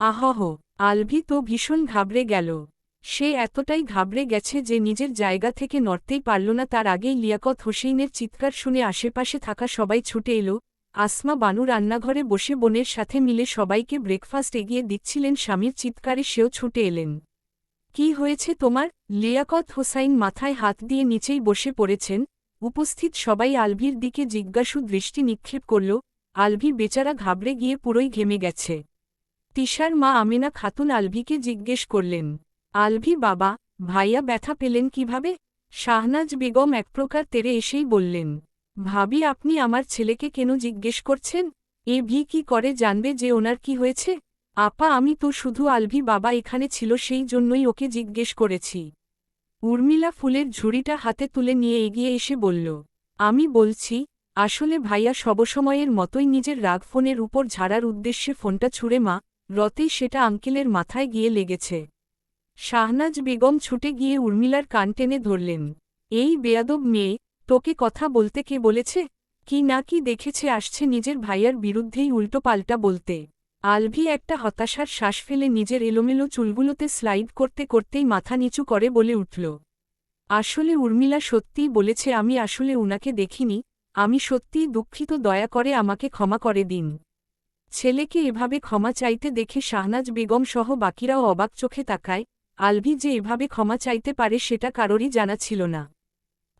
আহহ, আলভি তো ভীষণ ঘাবড়ে গেল। সে এতটাই ঘাবড়ে গেছে যে নিজের জায়গা থেকে নড়তেই পারল না, তার আগেই লিয়াকত হোসেইনের চিৎকার শুনে আশেপাশে থাকা সবাই ছুটে এলো। আসমা বানু রান্নাঘরে বসে বোনের সাথে মিলে সবাইকে ব্রেকফাস্ট এগিয়ে দিচ্ছিলেন স্বামীর চিৎকারে সেও ছুটে এলেন। কি হয়েছে তোমার? লিয়াকত হোসাইন মাথায় হাত দিয়ে নিচেই বসে পড়েছেন। উপস্থিত সবাই আলভির দিকে জিজ্ঞাসু দৃষ্টি নিক্ষেপ করল। আলভি বেচারা ঘাবড়ে গিয়ে পুরোই ঘেমে গেছে। তিশার মা আমিনা খাতুন আলভিকে জিজ্ঞেস করলেন, আলভি বাবা, ভাইয়া ব্যথা পেলেন কীভাবে? শাহনাজ বেগম এক প্রকার তেরে এসেই বললেন, ভাবি, আপনি আমার ছেলেকে কেন জিজ্ঞেস করছেন? এ ভি কি করে জানবে যে ওনার কি হয়েছে? আপা, আমি তো শুধু আলভি বাবা এখানে ছিল, সেই জন্যই ওকে জিজ্ঞেস করেছি। উর্মিলা ফুলের ঝুড়িটা হাতে তুলে নিয়ে এগিয়ে এসে বলল, আমি বলছি, আসলে ভাইয়া সবসময়ের মতোই নিজের রাগ ফোনের উপর ঝাড়ার উদ্দেশ্যে ফোনটা ছুঁড়ে মা রতেই সেটা আঙ্কেলের মাথায় গিয়ে লেগেছে। শাহনাজ বেগম ছুটে গিয়ে উর্মিলার কান টেনে ধরলেন। এই বেয়াদব মেয়ে, তোকে কথা বলতে কে বলেছে? কি না কি দেখেছে আসছে নিজের ভাইয়ার বিরুদ্ধেই উল্টোপাল্টা বলতে। আলভি একটা হতাশার শ্বাস ফেলে নিজের এলোমেলো চুলগুলোতে স্লাইড করতে করতেই মাথা নিচু করে বলে উঠল। আসলে উর্মিলা সত্যিই বলেছে, আমি আসলে উনাকে দেখিনি, আমি সত্যিই দুঃখিত, দয়া করে আমাকে ক্ষমা করে দিন। ছেলেকে এভাবে ক্ষমা চাইতে দেখে শাহনাজ বেগম সহ বাকিরাও অবাক চোখে তাকায়, আলভি যে এভাবে ক্ষমা চাইতে পারে সেটা কারোরই জানা ছিল না।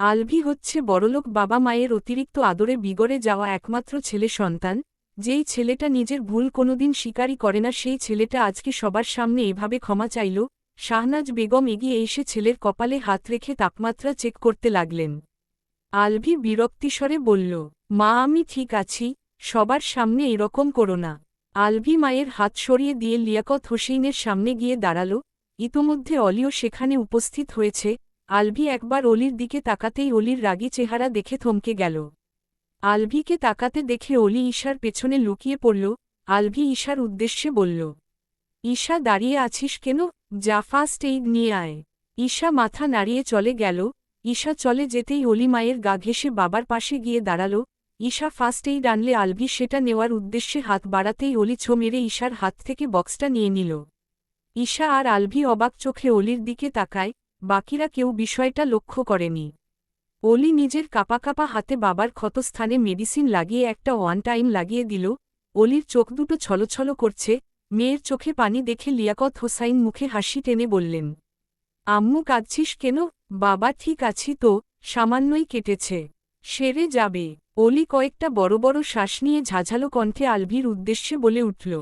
আলভি হচ্ছে বড়লোক বাবা মায়ের অতিরিক্ত আদরে বিগড়ে যাওয়া একমাত্র ছেলে সন্তান, যেই ছেলেটা নিজের ভুল কোনোদিন স্বীকারই করে না, সেই ছেলেটা আজকে সবার সামনে এভাবে ক্ষমা চাইল, শাহনাজ বেগম এগিয়ে এসে ছেলের কপালে হাত রেখে তাপমাত্রা চেক করতে লাগলেন। আলভি বিরক্তিস্বরে বলল, মা, আমি ঠিক আছি। সবার সামনে এরকম করো না। আলভি মায়ের হাত সরিয়ে দিয়ে লিয়াকত হোসেইনের সামনে গিয়ে দাঁড়াল। ইতোমধ্যে অলিও সেখানে উপস্থিত হয়েছে। আলভি একবার অলির দিকে তাকাতেই অলির রাগী চেহারা দেখে থমকে গেল। আলভিকে তাকাতে দেখে অলি ঈশার পেছনে লুকিয়ে পড়ল। আলভি ঈশার উদ্দেশ্যে বলল, ঈশা দাঁড়িয়ে আছিস কেন? যা ফার্স্ট এইড নিয়ে আয়। ঈশা মাথা নাড়িয়ে চলে গেল। ঈশা চলে যেতেই অলি মায়ের গা ঘেসে বাবার পাশে গিয়ে দাঁড়াল। ঈশা ফার্স্ট এইড আনলে আলভি সেটা নেওয়ার উদ্দেশ্যে হাত বাড়াতেই অলি ছো মেরে ঈশার হাত থেকে বক্সটা নিয়ে নিল। ঈশা আর আলভি অবাক চোখে অলির দিকে তাকায়, বাকিরা কেউ বিষয়টা লক্ষ্য করেনি। অলি নিজের কাপা কাপা হাতে বাবার ক্ষতস্থানে মেডিসিন লাগিয়ে একটা ওয়ান টাইম লাগিয়ে দিল, অলির চোখ দুটো ছলছল করছে, মেয়ের চোখে পানি দেখে লিয়াকত হোসাইন মুখে হাসি টেনে বললেন, আম্মু কাঁদছিস কেন? বাবা ঠিক আছি তো, সামান্যই কেটেছে। সেরে যাবে। অলি কয়েকটা বড় বড় শ্বাস নিয়ে ঝাঝালো কণ্ঠে আলভির উদ্দেশ্যে বলে উঠল,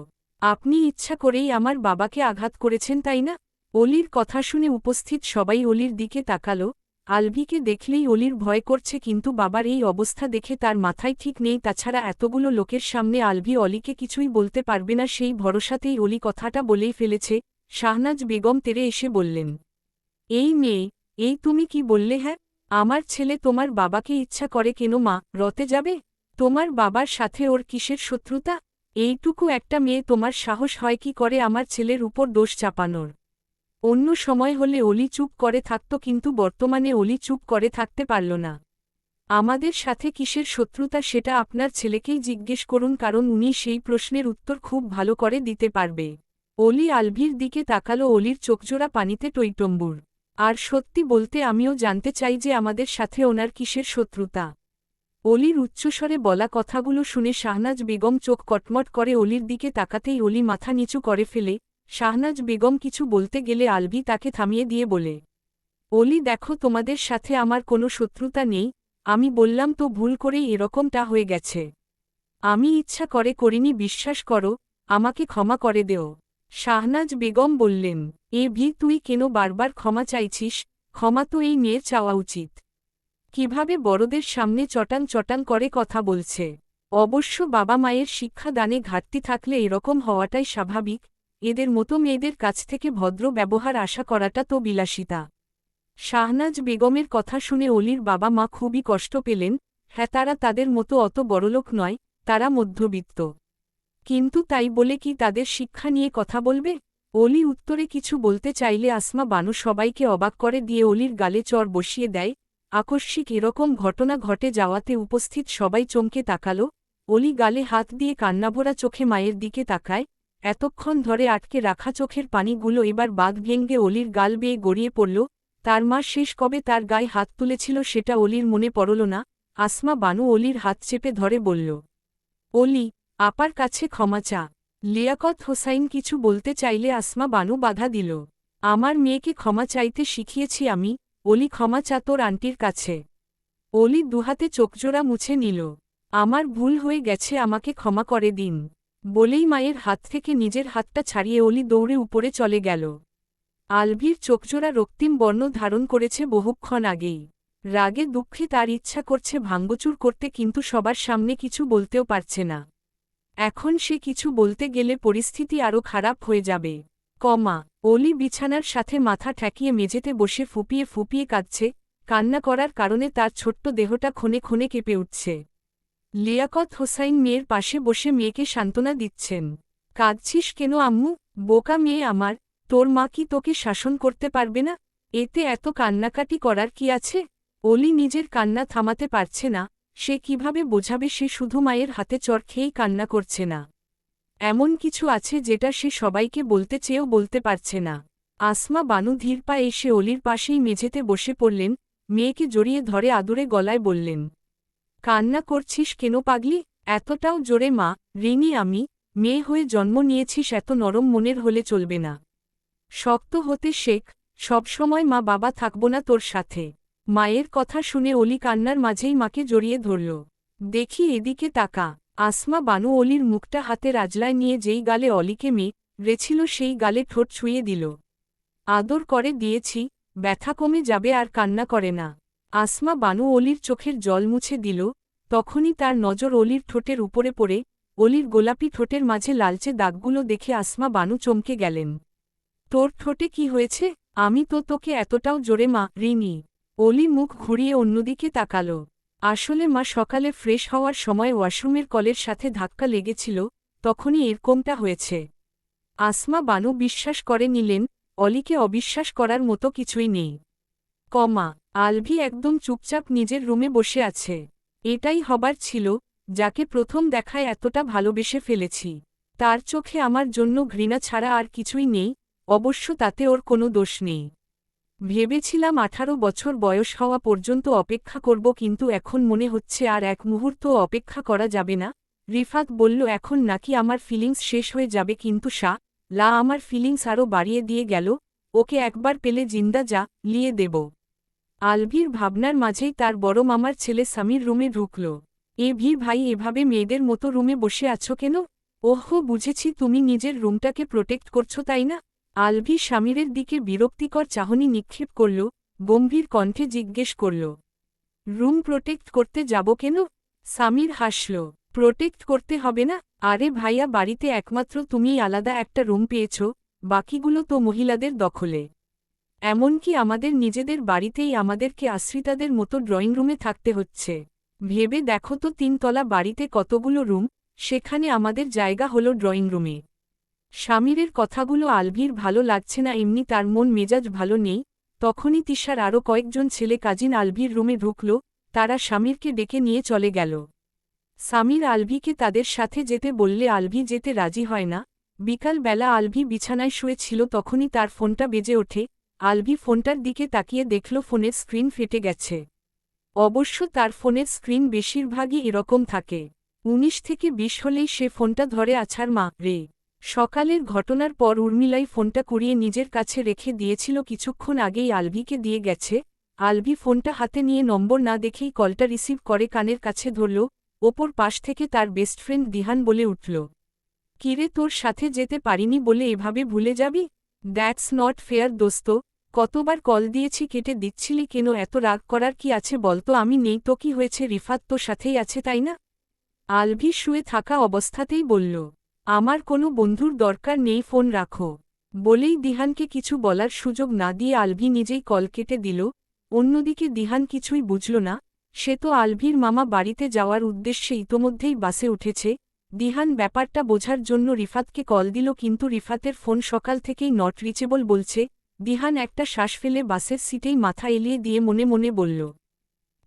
আপনি ইচ্ছা করেই আমার বাবাকে আঘাত করেছেন, তাই না? অলির কথা শুনে উপস্থিত সবাই অলির দিকে তাকাল। আলভিকে দেখলেই অলির ভয় করছে, কিন্তু বাবার এই অবস্থা দেখে তার মাথায় ঠিক নেই। তাছাড়া এতগুলো লোকের সামনে আলভি অলিকে কিছুই বলতে পারবে না, সেই ভরসাতেই অলি কথাটা বলেই ফেলেছে। শাহনাজ বেগম তেরে এসে বললেন, এই মেয়ে, এই তুমি কি বললে হ্যাঁ? আমার ছেলে তোমার বাবাকে ইচ্ছা করে কেন মা? রতে যাবে? তোমার বাবার সাথে ওর কিসের শত্রুতা? এইটুকু একটা মেয়ে তোমার সাহস হয় কি করে আমার ছেলের উপর দোষ চাপানোর? অন্য সময় হলে অলি চুপ করে থাকত কিন্তু বর্তমানে অলি চুপ করে থাকতে পারল না। আমাদের সাথে কিসের শত্রুতা সেটা আপনার ছেলেকেই জিজ্ঞেস করুন কারণ উনি সেই প্রশ্নের উত্তর খুব ভালো করে দিতে পারবে। অলি আলভির দিকে তাকালো, অলির চোখজোড়া পানিতে টৈটম্বুর আর সত্যি বলতে আমিও জানতে চাই যে আমাদের সাথে ওনার কিসের শত্রুতা। অলির উচ্চস্বরে বলা কথাগুলো শুনে শাহনাজ বেগম চোখ কটমট করে অলির দিকে তাকাতেই অলি মাথা নিচু করে ফেলে, শাহনাজ বেগম কিছু বলতে গেলে আলভি তাকে থামিয়ে দিয়ে বলে, অলি দেখো তোমাদের সাথে আমার কোনো শত্রুতা নেই, আমি বললাম তো ভুল করেই এরকমটা হয়ে গেছে। আমি ইচ্ছা করে করিনি বিশ্বাস করো, আমাকে ক্ষমা করে দেও। শাহনাজ বেগম বললেন, এ ভি, তুই কেন বারবার ক্ষমা চাইছিস? ক্ষমা তো এই মেয়ের চাওয়া উচিত। কীভাবে বড়দের সামনে চটান চটান করে কথা বলছে? অবশ্য বাবা মায়ের শিক্ষাদানে ঘাটতি থাকলে এরকম হওয়াটাই স্বাভাবিক। এদের মতো মেয়েদের কাছ থেকে ভদ্র ব্যবহার আশা করাটা তো বিলাসিতা। শাহনাজ বেগমের কথা শুনে অলির বাবা মা খুবই কষ্ট পেলেন। হ্যাঁ তারা তাদের মতো অত বড়লোক নয়, তারা মধ্যবিত্ত। কিন্তু তাই বলে কি তাদের শিক্ষা নিয়ে কথা বলবে? অলি উত্তরে কিছু বলতে চাইলে আসমা বানু সবাইকে অবাক করে দিয়ে অলির গালে চর বসিয়ে দেয়। আকস্মিক এরকম ঘটনা ঘটে যাওয়াতে উপস্থিত সবাই চমকে তাকালো। অলি গালে হাত দিয়ে কান্নাভরা চোখে মায়ের দিকে তাকায়। এতক্ষণ ধরে আটকে রাখা চোখের পানিগুলো এবার বাঁধ ভেঙ্গে অলির গাল বেয়ে গড়িয়ে পড়ল। তার মা শেষ কবে তার গায়ে হাত তুলেছিল সেটা অলির মনে পড়ল না। আসমা বানু অলির হাত চেপে ধরে বলল, অলি আপার কাছে ক্ষমা চা। লিয়াকত হোসাইন কিছু বলতে চাইলে আসমা বানু বাধা দিল। আমার মেয়েকে ক্ষমা চাইতে শিখিয়েছি আমি, অলি ক্ষমা চা তোর আন্টির কাছে। অলি দুহাতে চোখজোড়া মুছে নিল। আমার ভুল হয়ে গেছে, আমাকে ক্ষমা করে দিন। বলেই মায়ের হাত থেকে নিজের হাতটা ছাড়িয়ে অলি দৌড়ে উপরে চলে গেল। আলভির চোখজোড়া রক্তিম বর্ণ ধারণ করেছে বহুক্ষণ আগেই। রাগে দুঃখে তার ইচ্ছা করছে ভাঙ্গচুর করতে, কিন্তু সবার সামনে কিছু বলতেও পারছে না। এখন সে কিছু বলতে গেলে পরিস্থিতি আরও খারাপ হয়ে যাবে। কমা, অলি বিছানার সাথে মাথা ঠেকিয়ে মেঝেতে বসে ফুপিয়ে ফুপিয়ে কাঁদছে, কান্না করার কারণে তার ছোট্ট দেহটা ক্ষণে ক্ষণে কেঁপে উঠছে। লিয়াকত হোসাইন মেয়ের পাশে বসে মেয়েকে সান্ত্বনা দিচ্ছেন। কাঁদছিস কেন আম্মু? বোকা মেয়ে আমার, তোর মা কি তোকে শাসন করতে পারবে না? এতে এত কান্নাকাটি করার কি আছে? অলি নিজের কান্না থামাতে পারছে না সে কীভাবে বোঝাবে সে শুধু মায়ের হাতে চর খেয়েই কান্না করছে না। এমন কিছু আছে যেটা সে সবাইকে বলতে চেয়েও বলতে পারছে না। আসমা বানু ধীর পা এসে অলির পাশেই মেঝেতে বসে পড়লেন, মেয়েকে জড়িয়ে ধরে আদুরে গলায় বললেন, কান্না করছিস কেন পাগলি? এতটাও জোরে মা, রিনি আমি, মেয়ে হয়ে জন্ম নিয়েছিস এত নরম মনের হলে চলবে না। শক্ত হতে শেখ, সবসময় মা বাবা থাকব না তোর সাথে। মায়ের কথা শুনে অলি কান্নার মাঝেই মাকে জড়িয়ে ধরল। দেখি এদিকে তাকা। আসমা বানু অলির মুখটা হাতে রাজলায় নিয়ে যেই গালে অলিকে মেয়ে রেছিল সেই গালে ঠোঁট ছুঁয়ে দিল। আদর করে দিয়েছি, ব্যথা কমে যাবে আর কান্না করে না। আসমা বানু অলির চোখের জল মুছে দিল। তখনই তার নজর অলির ঠোঁটের উপরে পড়ে। অলির গোলাপি ঠোঁটের মাঝে লালচে দাগগুলো দেখে আসমা বানু চমকে গেলেন। তোর ঠোঁটে কি হয়েছে? আমি তো তোকে এতটাও জোরে মা রিনি অলি মুখ ঘুরিয়ে অন্যদিকে তাকাল। আসলে মা সকালে ফ্রেশ হওয়ার সময় ওয়াশরুমের কলের সাথে ধাক্কা লেগেছিল, তখনই এরকমটা হয়েছে। আসমা বানু বিশ্বাস করে নিলেন, অলিকে অবিশ্বাস করার মতো কিছুই নেই। কমা, আলভি একদম চুপচাপ নিজের রুমে বসে আছে। এটাই হবার ছিল, যাকে প্রথম দেখায় এতটা ভালোবেসে ফেলেছি। তার চোখে আমার জন্য ঘৃণা ছাড়া আর কিছুই নেই, অবশ্য তাতে ওর কোনো দোষ নেই। ভেবেছিলাম আঠারো বছর বয়স হওয়া পর্যন্ত অপেক্ষা করব, কিন্তু এখন মনে হচ্ছে আর এক মুহূর্ত অপেক্ষা করা যাবে না। রিফাত বলল, এখন নাকি আমার ফিলিংস শেষ হয়ে যাবে, কিন্তু সা, লা আমার ফিলিংস আরও বাড়িয়ে দিয়ে গেল, ওকে একবার পেলে জিন্দা যা, লিয়ে দেব। আলভির ভাবনার মাঝেই তার বড় মামার ছেলে সামির রুমে ঢুকল। এ ভি ভাই, এভাবে মেয়েদের মতো রুমে বসে আছো কেন? ওহো, বুঝেছি তুমি নিজের রুমটাকে প্রোটেক্ট করছ, তাই না? আলভি স্বামীরের দিকে বিরক্তিকর চাহনি নিক্ষেপ করল, গম্ভীর কণ্ঠে জিজ্ঞেস করল, রুম প্রোটেক্ট করতে যাব কেন? সামির হাসল, প্রোটেক্ট করতে হবে না? আরে ভাইয়া, বাড়িতে একমাত্র তুমিই আলাদা একটা রুম পেয়েছ, বাকিগুলো তো মহিলাদের দখলে। এমনকি আমাদের নিজেদের বাড়িতেই আমাদেরকে আশ্রিতাদের মতো ড্রয়িং রুমে থাকতে হচ্ছে। ভেবে দেখো তো তিনতলা বাড়িতে কতগুলো রুম, সেখানে আমাদের জায়গা হলো ড্রয়িং রুমে। স্বামীরের কথাগুলো আলভির ভালো লাগছে না, এমনি তার মন মেজাজ ভালো নেই। তখনই তিশার আরও কয়েকজন ছেলে কাজিন আলভির রুমে ঢুকল, তারা স্বামীরকে ডেকে নিয়ে চলে গেল। সামির আলভিকে তাদের সাথে যেতে বললে আলভি যেতে রাজি হয় না। বিকাল বেলা আলভি বিছানায় শুয়েছিল তখনই তার ফোনটা বেজে ওঠে। আলভি ফোনটার দিকে তাকিয়ে দেখল, ফোনের স্ক্রিন ফেটে গেছে। অবশ্য তার ফোনের স্ক্রিন বেশিরভাগই এরকম থাকে। উনিশ থেকে বিশ হলেই সে ফোনটা ধরে আছার মা, রে। সকালের ঘটনার পর উর্মিলাই ফোনটা কুড়িয়ে নিজের কাছে রেখে দিয়েছিল। কিছুক্ষণ আগেই আলভিকে দিয়ে গেছে। আলভি ফোনটা হাতে নিয়ে নম্বর না দেখেই কলটা রিসিভ করে কানের কাছে ধরল, ওপর পাশ থেকে তার বেস্ট ফ্রেন্ড দিহান বলে উঠল। কিরে তোর সাথে যেতে পারিনি বলে এভাবে ভুলে যাবি? দ্যাটস নট ফেয়ার দোস্ত। কতবার কল দিয়েছি, কেটে দিচ্ছিলি কেন? এত রাগ করার কি আছে বলতো? আমি নেই তো কি হয়েছে? রিফাত তো সাথেই আছে, তাই না? আলভি শুয়ে থাকা অবস্থাতেই বলল আমার কোনো বন্ধুর দরকার নেই, ফোন রাখো। বলেই দিহানকে কিছু বলার সুযোগ না দিয়ে আলভি নিজেই কল কেটে দিল। অন্যদিকে দিহান কিছুই বুঝল না। সে তো আলভির মামা বাড়িতে যাওয়ার উদ্দেশ্যে ইতোমধ্যেই বাসে উঠেছে। দিহান ব্যাপারটা বোঝার জন্য রিফাতকে কল দিল, কিন্তু রিফাতের ফোন সকাল থেকেই নট রিচেবল বলছে। দিহান একটা শ্বাস ফেলে বাসের সিটেই মাথা এলিয়ে দিয়ে মনে মনে বলল,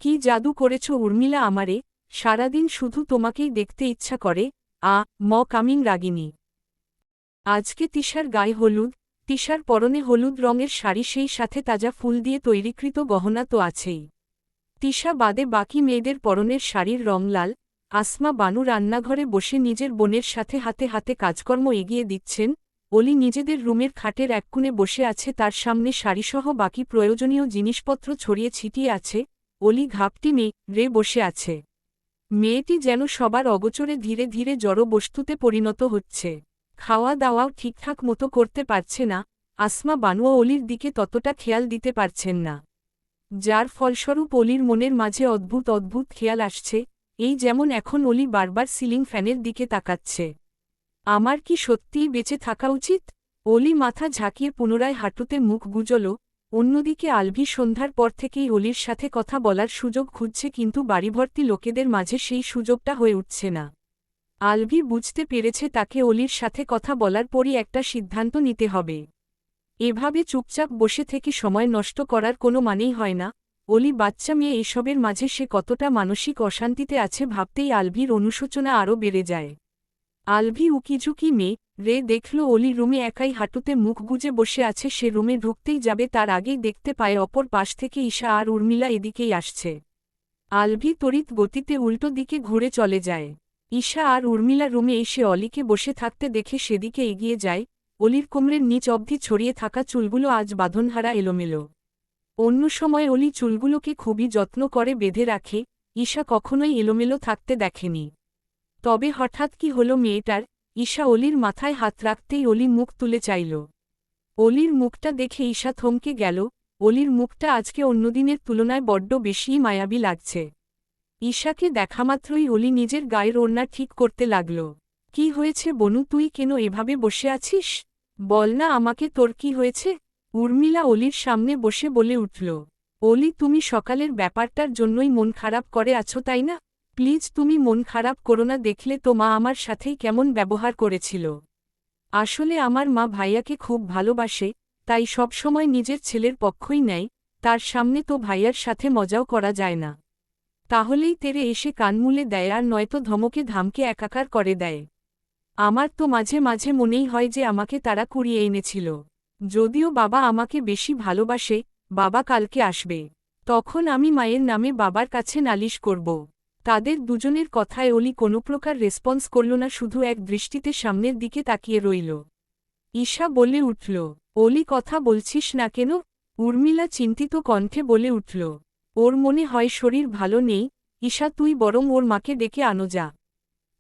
কি জাদু করেছ উর্মিলা আমারে? সারাদিন শুধু তোমাকেই দেখতে ইচ্ছা করে। আ, ম কামিং রাগিনী। আজকে তিশার গায়ে হলুদ, তিশার পরনে হলুদ রঙের শাড়ি সেই সাথে তাজা ফুল দিয়ে তৈরিকৃত গহনা তো আছেই। তিশা বাদে বাকি মেয়েদের পরনের শাড়ির রং লাল, আসমা বানু রান্নাঘরে বসে নিজের বোনের সাথে হাতে হাতে কাজকর্ম এগিয়ে দিচ্ছেন, অলি নিজেদের রুমের খাটের এক কোণে বসে আছে তার সামনে শাড়িসহ বাকি প্রয়োজনীয় জিনিসপত্র ছড়িয়ে ছিটিয়ে আছে, অলি ঘাপটি মেয়ে রে বসে আছে। মেয়েটি যেন সবার অগোচরে ধীরে ধীরে জড় বস্তুতে পরিণত হচ্ছে। খাওয়া দাওয়াও ঠিকঠাক মতো করতে পারছে না, আসমা বানুয়া অলির দিকে ততটা খেয়াল দিতে পারছেন না। যার ফলস্বরূপ অলির মনের মাঝে অদ্ভুত অদ্ভুত খেয়াল আসছে, এই যেমন এখন অলি বারবার সিলিং ফ্যানের দিকে তাকাচ্ছে। আমার কি সত্যিই বেঁচে থাকা উচিত? অলি মাথা ঝাঁকিয়ে পুনরায় হাঁটুতে মুখ গুজল অন্যদিকে আলভি সন্ধ্যার পর থেকেই অলির সাথে কথা বলার সুযোগ খুঁজছে কিন্তু বাড়িভর্তি লোকেদের মাঝে সেই সুযোগটা হয়ে উঠছে না। আলভি বুঝতে পেরেছে তাকে অলির সাথে কথা বলার পরই একটা সিদ্ধান্ত নিতে হবে। এভাবে চুপচাপ বসে থেকে সময় নষ্ট করার কোনো মানেই হয় না। অলি বাচ্চা মেয়ে এসবের মাঝে সে কতটা মানসিক অশান্তিতে আছে ভাবতেই আলভির অনুশোচনা আরও বেড়ে যায়। আলভি উকিঝুঁকি মেয়ে রে দেখল অলি রুমে একাই হাঁটুতে মুখ গুজে বসে আছে, সে রুমে ঢুকতেই যাবে, তার আগেই দেখতে পায় অপর পাশ থেকে ঈশা আর উর্মিলা এদিকেই আসছে। আলভি তড়িৎ গতিতে উল্টো দিকে ঘুরে চলে যায়। ঈশা আর উর্মিলা রুমে এসে অলিকে বসে থাকতে দেখে সেদিকে এগিয়ে যায়। অলির কোমরের নিচ অবধি ছড়িয়ে থাকা চুলগুলো আজ বাঁধনহারা এলোমেলো। অন্য সময় অলি চুলগুলোকে খুবই যত্ন করে বেঁধে রাখে, ঈশা কখনোই এলোমেলো থাকতে দেখেনি। তবে হঠাৎ কি হলো মেয়েটার? ঈশা অলির মাথায় হাত রাখতেই অলি মুখ তুলে চাইল। অলির মুখটা দেখে ঈশা থমকে গেল। অলির মুখটা আজকে অন্যদিনের তুলনায় বড্ড বেশিই মায়াবী লাগছে। ঈশাকে দেখামাত্রই অলি নিজের গায়ের ওড়না ঠিক করতে লাগল। কি হয়েছে বনু, তুই কেন এভাবে বসে আছিস? বল না আমাকে, তোর কি হয়েছে? উর্মিলা অলির সামনে বসে বলে উঠল। অলি, তুমি সকালের ব্যাপারটার জন্যই মন খারাপ করে আছো, তাই না? প্লিজ তুমি মন খারাপ করো না, দেখলে তো মা আমার সাথেই কেমন ব্যবহার করেছিল। আসলে আমার মা ভাইয়াকে খুব ভালোবাসে, তাই সবসময় নিজের ছেলের পক্ষই নেয়, তার সামনে তো ভাইয়ার সাথে মজাও করা যায় না। তাহলেই তেরে এসে কানমুলে দেয় আর নয়তো ধমকে ধামকে একাকার করে দেয়। আমার তো মাঝে মাঝে মনেই হয় যে আমাকে তারা কুড়িয়ে এনেছিল। যদিও বাবা আমাকে বেশি ভালোবাসে, বাবা কালকে আসবে। তখন আমি মায়ের নামে বাবার কাছে নালিশ করব। তাদের দুজনের কথায় অলি কোনো প্রকার রেসপন্স করল না, শুধু এক দৃষ্টিতে সামনের দিকে তাকিয়ে রইল। ঈশা বলে উঠল, অলি, কথা বলছিস না কেন? উর্মিলা চিন্তিত কণ্ঠে বলে উঠল, ওর মনে হয় শরীর ভালো নেই, ঈশা, তুই বরং ওর মাকে ডেকে আনো যা।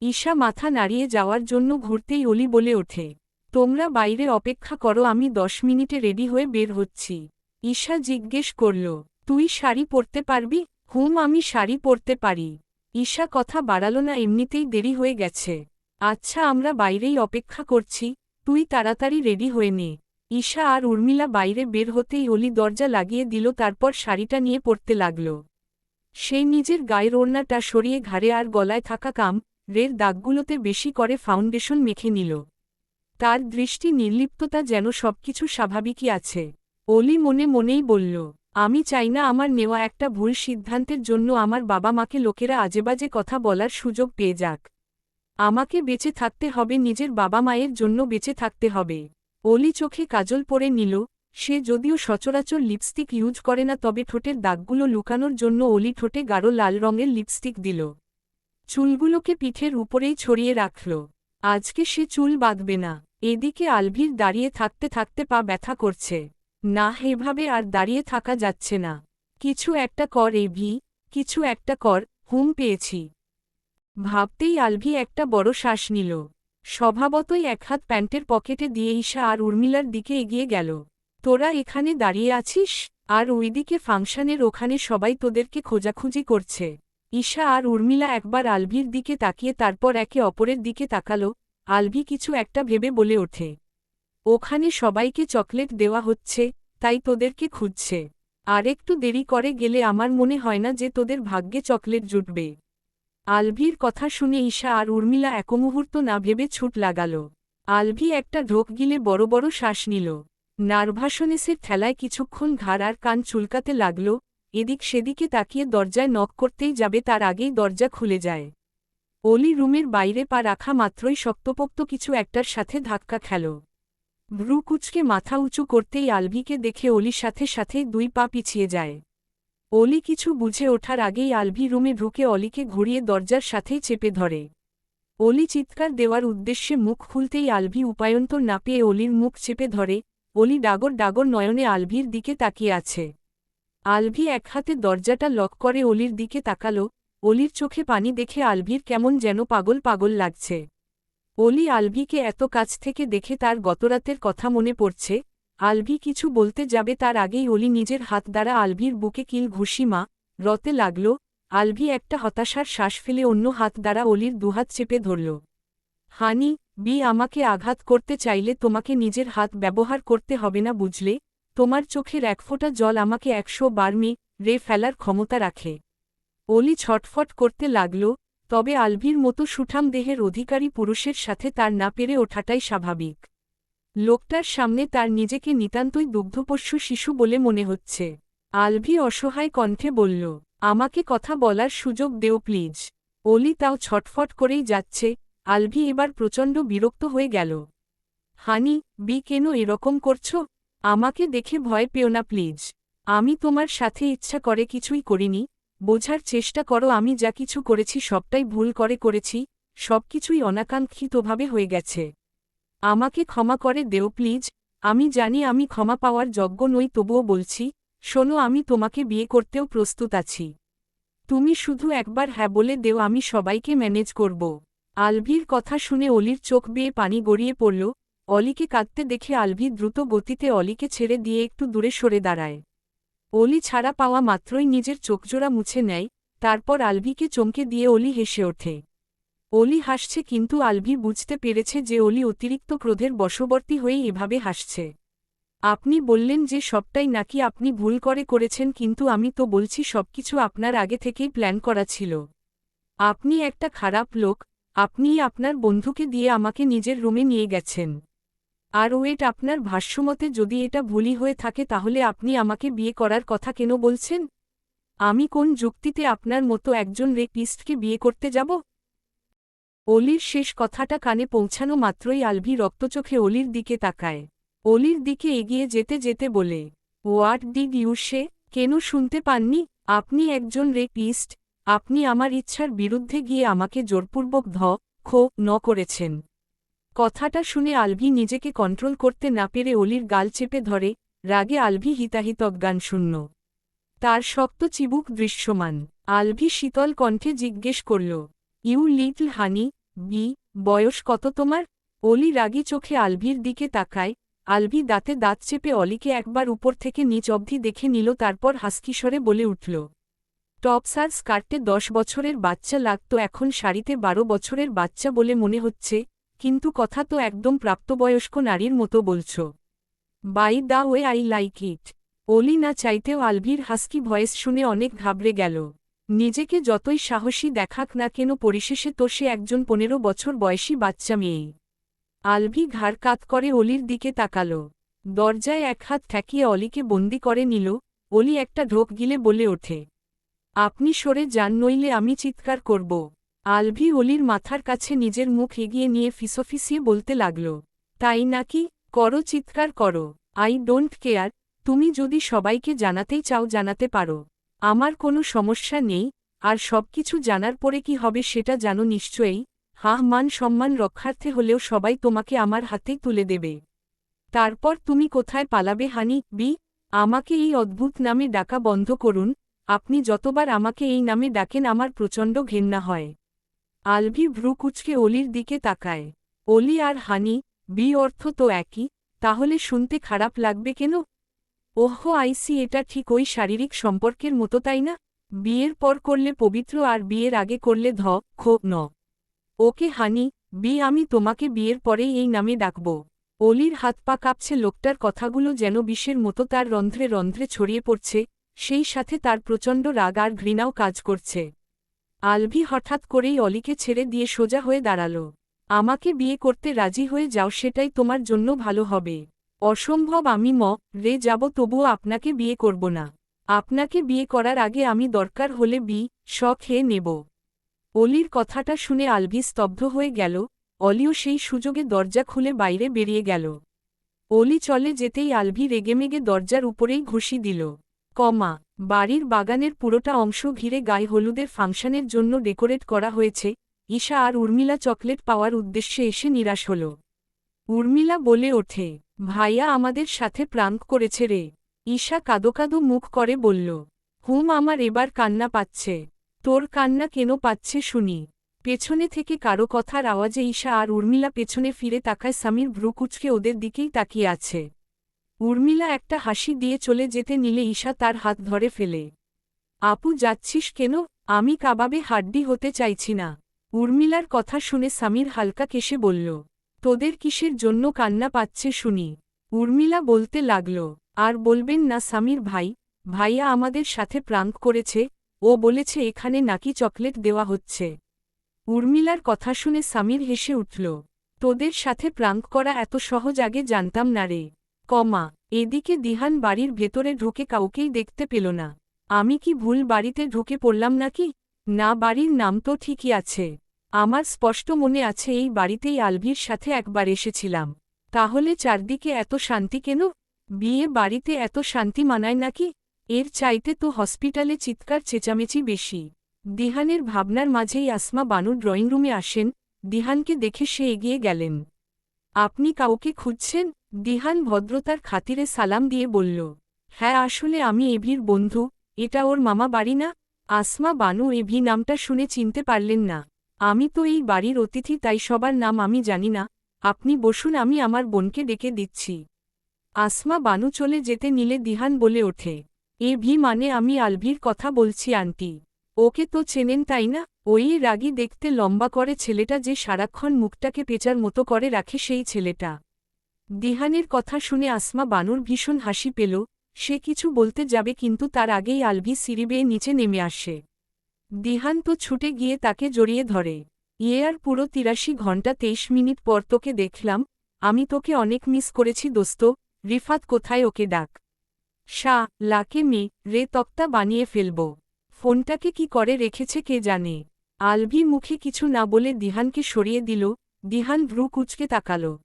ঈশা মাথা নাড়িয়ে যাওয়ার জন্য ঘুরতেই অলি বলে ওঠে, তোমরা বাইরে অপেক্ষা করো, আমি দশ মিনিটে রেডি হয়ে বের হচ্ছি। ঈশা জিজ্ঞেস করল, তুই শাড়ি পরতে পারবি? হুম, আমি শাড়ি পরতে পারি। ঈশা কথা বাড়াল না, এমনিতেই দেরি হয়ে গেছে। আচ্ছা আমরা বাইরেই অপেক্ষা করছি, তুই তাড়াতাড়ি রেডি হয়ে নে। ঈশা আর উর্মিলা বাইরে বের হতেই অলি দরজা লাগিয়ে দিল, তারপর শাড়িটা নিয়ে পড়তে লাগল। সেই নিজের গায়ের ওড়নাটা সরিয়ে ঘাড়ে আর গলায় থাকা কাম, রের দাগগুলোতে বেশি করে ফাউন্ডেশন মেখে নিল। তার দৃষ্টি নির্লিপ্ততা যেন সবকিছু স্বাভাবিকই আছে। অলি মনে মনেই বলল আমি চাই না আমার নেওয়া একটা ভুল সিদ্ধান্তের জন্য আমার বাবা মাকে লোকেরা আজেবাজে কথা বলার সুযোগ পেয়ে যাক। আমাকে বেঁচে থাকতে হবে, নিজের বাবা মায়ের জন্য বেঁচে থাকতে হবে। অলি চোখে কাজল পরে নিল, সে যদিও সচরাচর লিপস্টিক ইউজ করে না, তবে ঠোঁটের দাগগুলো লুকানোর জন্য অলি ঠোঁটে গাঢ় লাল রঙের লিপস্টিক দিল। চুলগুলোকে পিঠের উপরেই ছড়িয়ে রাখল। আজকে সে চুল বাঁধবে না। এদিকে আলভির দাঁড়িয়ে থাকতে থাকতে পা ব্যথা করছে। না, এভাবে আর দাঁড়িয়ে থাকা যাচ্ছে না। কিছু একটা কর এভি কিছু একটা কর, হুম পেয়েছি। ভাবতেই আলভি একটা বড় শ্বাস নিল। স্বভাবতই এক হাত প্যান্টের পকেটে দিয়ে ঈশা আর উর্মিলার দিকে এগিয়ে গেল। তোরা এখানে দাঁড়িয়ে আছিস? আর ওইদিকে ফাংশনের ওখানে সবাই তোদেরকে খোঁজাখুঁজি করছে। ঈশা আর উর্মিলা একবার আলভির দিকে তাকিয়ে তারপর একে অপরের দিকে তাকালো। আলভি কিছু একটা ভেবে বলে ওঠে। ওখানে সবাইকে চকলেট দেওয়া হচ্ছে, তাই তোদেরকে খুঁজছে। আর একটু দেরি করে গেলে আমার মনে হয় না যে তোদের ভাগ্যে চকলেট জুটবে। আলভির কথা শুনে ঈশা আর উর্মিলা এক মুহূর্ত না ভেবে ছুট লাগাল। আলভি একটা ঢোক গিলে বড় বড় শ্বাস নিল। নার্ভাসনেসের ঠেলায় কিছুক্ষণ ঘাড় আর কান চুলকাতে লাগল, এদিক সেদিকে তাকিয়ে দরজায় নক করতেই যাবে তার আগেই দরজা খুলে যায়। অলি রুমের বাইরে পা রাখা মাত্রই শক্তপোক্ত কিছু একটার সাথে ধাক্কা খেল। ভ্রু কুচকে মাথা উঁচু করতেই আলভিকে দেখে অলির সাথে সাথেই দুই পা পিছিয়ে যায়। অলি কিছু বুঝে ওঠার আগেই আলভি রুমে ঢুকে অলিকে ঘুরিয়ে দরজার সাথেই চেপে ধরে। অলি চিৎকার দেওয়ার উদ্দেশ্যে মুখ খুলতেই আলভি উপায়ন্তর না পেয়ে অলির মুখ চেপে ধরে। অলি ডাগর ডাগর নয়নে আলভির দিকে তাকিয়ে আছে। আলভি এক হাতে দরজাটা লক করে অলির দিকে তাকালো। অলির চোখে পানি দেখে আলভির কেমন যেন পাগল পাগল লাগছে। অলি আলভিকে এত কাছ থেকে দেখে তার গতরাতের কথা মনে পড়ছে, আলভি কিছু বলতে যাবে তার আগেই অলি নিজের হাত দ্বারা আলভির বুকে কিল ঘুষি মা, রতে লাগল, আলভি একটা হতাশার শ্বাস ফেলে অন্য হাত দ্বারা অলির দুহাত চেপে ধরল। হানি, বি আমাকে আঘাত করতে চাইলে তোমাকে নিজের হাত ব্যবহার করতে হবে না বুঝলে, তোমার চোখের এক ফোঁটা জল আমাকে একশো বার মে, রে ফেলার ক্ষমতা রাখে। অলি ছটফট করতে লাগল তবে আলভির মতো সুঠাম দেহের অধিকারী পুরুষের সাথে তার না পেরে ওঠাটাই স্বাভাবিক। লোকটার সামনে তার নিজেকে নিতান্তই দুগ্ধপোষ্য শিশু বলে মনে হচ্ছে। আলভি অসহায় কণ্ঠে বলল, আমাকে কথা বলার সুযোগ দেও প্লিজ। অলি তাও ছটফট করেই যাচ্ছে আলভি এবার প্রচণ্ড বিরক্ত হয়ে গেল। হানি, বি কেন এরকম করছ? আমাকে দেখে ভয় পেও না প্লিজ। আমি তোমার সাথে ইচ্ছা করে কিছুই করিনি। বোঝার চেষ্টা করো, আমি যা কিছু করেছি সবটাই ভুল করে করেছি, সবকিছুই অনাকাঙ্ক্ষিতভাবে হয়ে গেছে। আমাকে ক্ষমা করে দেও, প্লিজ। আমি জানি আমি ক্ষমা পাওয়ার যোগ্য নই, তবুও বলছি, শোনো, আমি তোমাকে বিয়ে করতেও প্রস্তুত আছি। তুমি শুধু একবার হ্যাঁ বলে দেও, আমি সবাইকে ম্যানেজ করব। আলভির কথা শুনে অলির চোখ বেয়ে পানি গড়িয়ে পড়ল। অলিকে কাঁদতে দেখে আলভি দ্রুত গতিতে অলিকে ছেড়ে দিয়ে একটু দূরে সরে দাঁড়ায়। অলি ছাড়া পাওয়া মাত্রই নিজের চোখজোড়া মুছে নেয়, তারপর আলভিকে চমকে দিয়ে অলি হেসে ওঠে। অলি হাসছে কিন্তু আলভি বুঝতে পেরেছে যে অলি অতিরিক্ত ক্রোধের বশবর্তী হয়ে এভাবে হাসছে। আপনি বললেন যে সবটাই নাকি আপনি ভুল করে করেছেন কিন্তু আমি তো বলছি সবকিছু আপনার আগে থেকেই প্ল্যান করা ছিল। আপনি একটা খারাপ লোক, আপনিই আপনার বন্ধুকে দিয়ে আমাকে নিজের রুমে নিয়ে গেছেন। আর ওয়েট আপনার ভাষ্যমতে যদি এটা ভুলই হয়ে থাকে তাহলে আপনি আমাকে বিয়ে করার কথা কেন বলছেন? আমি কোন যুক্তিতে আপনার মতো একজন রেপিস্টকে বিয়ে করতে যাব? অলির শেষ কথাটা কানে পৌঁছানো মাত্রই আলভি রক্তচোখে অলির দিকে তাকায়। অলির দিকে এগিয়ে যেতে যেতে বলে, হোয়াট ডিড ইউ সে? কেন শুনতে পাননি? আপনি একজন রেপিস্ট। আপনি আমার ইচ্ছার বিরুদ্ধে গিয়ে আমাকে জোরপূর্বক ধ, খো, ন করেছেন। কথাটা শুনে আলভি নিজেকে কন্ট্রোল করতে না পেরে অলির গাল চেপে ধরে, রাগে আলভি হিতাহিত অজ্ঞান শূন্য তার শক্ত চিবুক দৃশ্যমান। আলভি শীতল কণ্ঠে জিজ্ঞেস করল, ইউ লিটল হানি, বি, বয়স কত তোমার? অলি রাগি চোখে আলভির দিকে তাকায়। আলভি দাঁতে দাঁত চেপে অলিকে একবার উপর থেকে নিচ অবধি দেখে নিল, তারপর হাসকিস্বরে বলে উঠল টপসার স্কার্টে দশ বছরের বাচ্চা লাগত, এখন শাড়িতে বারো বছরের বাচ্চা বলে মনে হচ্ছে কিন্তু কথা তো একদম প্রাপ্তবয়স্ক নারীর মতো বলছ। By the way, I like it. অলি না চাইতেও আলভির হাস্কি ভয়েস শুনে অনেক ঘাবড়ে গেল। নিজেকে যতই সাহসী দেখাক না কেন পরিশেষে তো সে একজন পনেরো বছর বয়সী বাচ্চা মেয়েই আলভি ঘাড় কাত করে অলির দিকে তাকাল। দরজায় এক হাত ঠেকিয়ে অলিকে বন্দি করে নিল। অলি একটা ঢোক গিলে বলে ওঠে, আপনি সরে যান নইলে আমি চিৎকার করব। আলভি অলির মাথার কাছে নিজের মুখ এগিয়ে নিয়ে ফিসফিসিয়ে বলতে লাগল, তাই নাকি? করো, চিৎকার করো। I don't care. তুমি যদি সবাইকে জানাতেই চাও, জানাতে পারো। আমার কোনো সমস্যা নেই। আর সবকিছু জানার পরে কি হবে সেটা জানো নিশ্চয়ই। হাহ, মান সম্মান রক্ষার্থে হলেও সবাই তোমাকে আমার হাতেই তুলে দেবে। তারপর তুমি কোথায় পালাবে, হানি? বি, আমাকে এই অদ্ভুত নামে ডাকা বন্ধ করুন। আপনি যতবার আমাকে এই নামে ডাকেন, আমার প্রচণ্ড ঘেন্না হয়। আলভি ভ্রু কুচকে অলির দিকে তাকায়। অলি আর হানি, বি অর্থ তো একই, তাহলে শুনতে খারাপ লাগবে কেন? ওহো আইসি এটা ঠিক ওই শারীরিক সম্পর্কের মতো, তাই না? বিয়ের পর করলে পবিত্র আর বিয়ের আগে করলে ধ, খো, ন। ওকে, হানি, বি, আমি তোমাকে বিয়ের পরেই এই নামে ডাকব। অলির হাত পা কাঁপছে, লোকটার কথাগুলো যেন বিষের মতো, তার রন্ধ্রে রন্ধ্রে ছড়িয়ে পড়ছে, সেই সাথে তার প্রচণ্ড রাগ আর ঘৃণাও কাজ করছে। আলভি হঠাৎ করেই অলিকে ছেড়ে দিয়ে সোজা হয়ে দাঁড়াল। আমাকে বিয়ে করতে রাজি হয়ে যাও, সেটাই তোমার জন্য ভালো হবে। অসম্ভব, আমি ম, রে যাব, তবুও আপনাকে বিয়ে করব না। আপনাকে বিয়ে করার আগে আমি দরকার হলে বি শ খেয়ে নেব অলির কথাটা শুনে আলভি স্তব্ধ হয়ে গেল। অলিও সেই সুযোগে দরজা খুলে বাইরে বেরিয়ে গেল। অলি চলে যেতেই আলভি রেগেমেগে দরজার উপরেই ঘুষি দিল। কমা বাড়ির বাগানের পুরোটা অংশ ঘিরে গায়ে হলুদের ফাংশনের জন্য ডেকোরেট করা হয়েছে, ঈশা আর উর্মিলা চকলেট পাওয়ার উদ্দেশ্যে এসে নিরাশ হল। উর্মিলা বলে ওঠে, ভাইয়া আমাদের সাথে প্রাঙ্ক করেছে রে। ঈশা কাদো কাদো মুখ করে বলল, হুম, আমার এবার কান্না পাচ্ছে। তোর কান্না কেন পাচ্ছে শুনি। পেছনে থেকে কারও কথার আওয়াজে ঈশা আর উর্মিলা পেছনে ফিরে তাকায়, সামির ভ্রুকুচকে ওদের দিকেই তাকিয়ে আছে। উর্মিলা একটা হাসি দিয়ে চলে যেতে নিলে ঈশা তার হাত ধরে ফেলে। আপু, যাচ্ছিস কেন? আমি কাবাবে হাড্ডি হতে চাইছি না। উর্মিলার কথা শুনে সামির হালকা কেসে বলল, তোদের কিসের জন্য কান্না পাচ্ছে শুনি? উর্মিলা বলতে লাগল, আর বলবেন না সামির ভাই, ভাইয়া আমাদের সাথে প্রাঙ্ক করেছে, ও বলেছে এখানে নাকি চকলেট দেওয়া হচ্ছে। উর্মিলার কথা শুনে সামির হেসে উঠল, তোদের সাথে প্রাঙ্ক করা এত সহজ আগে জানতাম না রে। কমা, এদিকে দিহান বাড়ির ভেতরে ঢুকে কাউকেই দেখতে পেল না। আমি কি ভুল বাড়িতে ঢুকে পড়লাম নাকি? না, বাড়ির নাম তো ঠিকই আছে। আমার স্পষ্ট মনে আছে এই বাড়িতেই আলভির সাথে একবার এসেছিলাম। তাহলে চারদিকে এত শান্তি কেন? বিয়ে বাড়িতে এত শান্তি মানায় নাকি? এর চাইতে তো হসপিটালে চিৎকার চেঁচামেচি বেশি। দিহানের ভাবনার মাঝেই আসমা বানুর ড্রয়িং রুমে আসেন। দিহানকে দেখে সে এগিয়ে গেলেন। আপনি কাউকে খুঁজছেন? দিহান ভদ্রতার খাতিরে সালাম দিয়ে বলল হ্যাঁ আসলে আমি এভির বন্ধু। এটা ওর মামা বাড়ি না? আসমা, বানু এভি নামটা শুনে চিনতে পারলেন না। আমি তো এই বাড়ির অতিথি, তাই সবার নাম আমি জানি না। আপনি বসুন, আমি আমার বোনকে ডেকে দিচ্ছি। আসমা, বানু চলে যেতে নিলে দিহান বলে ওঠে এ ভি মানে আমি আলভির কথা বলছি, আন্টি। ওকে তো চেনেন, তাই না? ওই রাগি দেখতে লম্বা করে ছেলেটা যে সারাক্ষণ মুখটাকে পেঁচার মতো করে রাখে সেই ছেলেটা। দিহানের কথা শুনে আসমা বানুর ভীষণ হাসি পেল, সে কিছু বলতে যাবে কিন্তু তার আগেই আলভি সিঁড়ি বেয়ে নিচে নেমে আসে। দিহান তো ছুটে গিয়ে তাকে জড়িয়ে ধরে। ইয়ে আর পুরো তিরাশি ঘণ্টা তেইশ মিনিট পর তোকে দেখলাম, আমি তোকে অনেক মিস করেছি দোস্ত, রিফাত কোথায় ওকে ডাক। শাহ লাকে মি, রে তক্তা বানিয়ে ফেলব। ফোনটাকে কি করে রেখেছে কে জানে। আলভি মুখে কিছু না বলে দিহানকে সরিয়ে দিল, দিহান ভ্রু কুচকে তাকাল।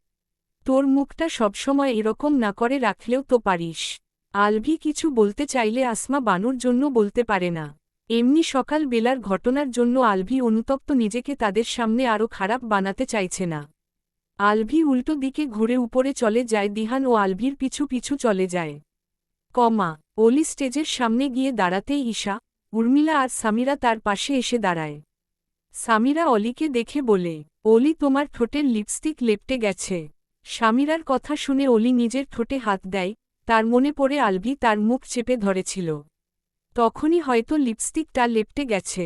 তোর মুখটা সবসময় এরকম না করে রাখলেও তো পারিস। আলভি কিছু বলতে চাইলে আসমা বানুর জন্য বলতে পারে না। এমনি সকাল বেলার ঘটনার জন্য আলভি অনুতপ্ত নিজেকে তাদের সামনে আরও খারাপ বানাতে চাইছে না। আলভি উল্টো দিকে ঘুরে উপরে চলে যায়, দিহান ও আলভির পিছু পিছু চলে যায়। কমা, অলি স্টেজের সামনে গিয়ে দাঁড়াতেই ঈশা, উর্মিলা আর সামিরা তার পাশে এসে দাঁড়ায়। সামিরা অলিকে দেখে বলে, অলি তোমার ঠোঁটের লিপস্টিক লেপটে গেছে। স্বামীরার কথা শুনে অলি নিজের ঠোঁটে হাত দেয়, তার মনে পড়ে আলভি তার মুখ চেপে ধরেছিল। তখনই হয়তো লিপস্টিকটা লেপটে গেছে।